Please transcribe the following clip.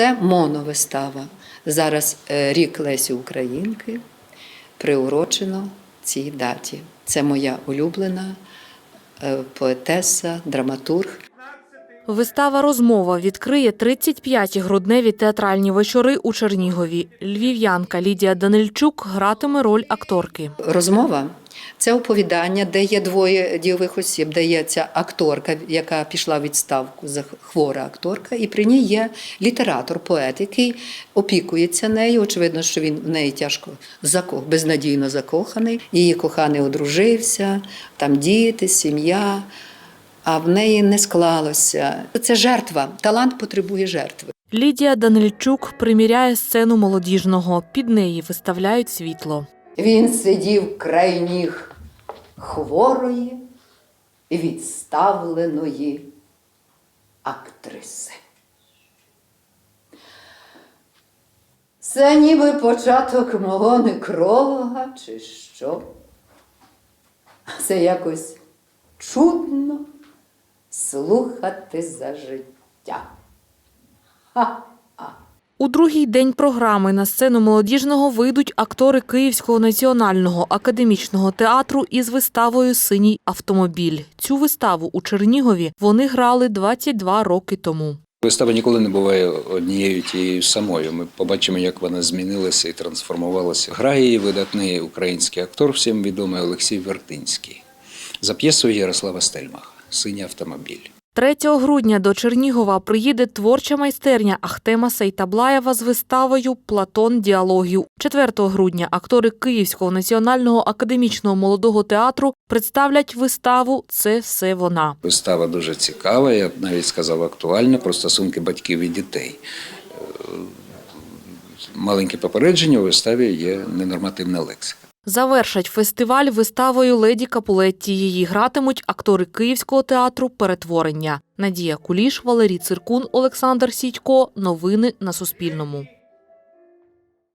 Це моновистава. Зараз е, рік Лесі Українки приурочено цій даті. Це моя улюблена е, поетеса, драматург. Вистава Розмова відкриє 35-ті грудневі театральні вечори у Чернігові. Львів'янка Лідія Данильчук гратиме роль акторки. Розмова це оповідання, де є двоє дійових осіб, де є ця акторка, яка пішла в відставку, за- хвора акторка, і при ній є літератор, поет, який опікується нею. Очевидно, що він в неї тяжко зако- безнадійно закоханий. Її коханий одружився, там діти, сім'я. А в неї не склалося. Це жертва. Талант потребує жертви. Лідія Данильчук приміряє сцену молодіжного. Під неї виставляють світло. Він сидів край ніг хворої відставленої актриси. Це ніби початок мого некролога, чи що? Це якось чудно слухати за життя. Ха! У другий день програми на сцену молодіжного вийдуть актори Київського національного академічного театру із виставою Синій автомобіль. Цю виставу у Чернігові вони грали 22 роки тому. Вистава ніколи не буває однією тією самою. Ми побачимо, як вона змінилася і трансформувалася. Грає її видатний український актор, всім відомий Олексій Вертинський. За п'єсою Ярослава Стельмаха Синій автомобіль. 3 грудня до Чернігова приїде творча майстерня Ахтема Сейтаблаєва з виставою Платон діалогів. 4 грудня актори Київського національного академічного молодого театру представлять виставу Це все вона. Вистава дуже цікава, я навіть сказав актуальна про стосунки батьків і дітей. Е, Маленьке попередження у виставі є ненормативна лексика. Завершать фестиваль виставою Леді Капулетті. Її гратимуть актори Київського театру Перетворення. Надія Куліш, Валерій Циркун, Олександр Сідько. Новини на Суспільному.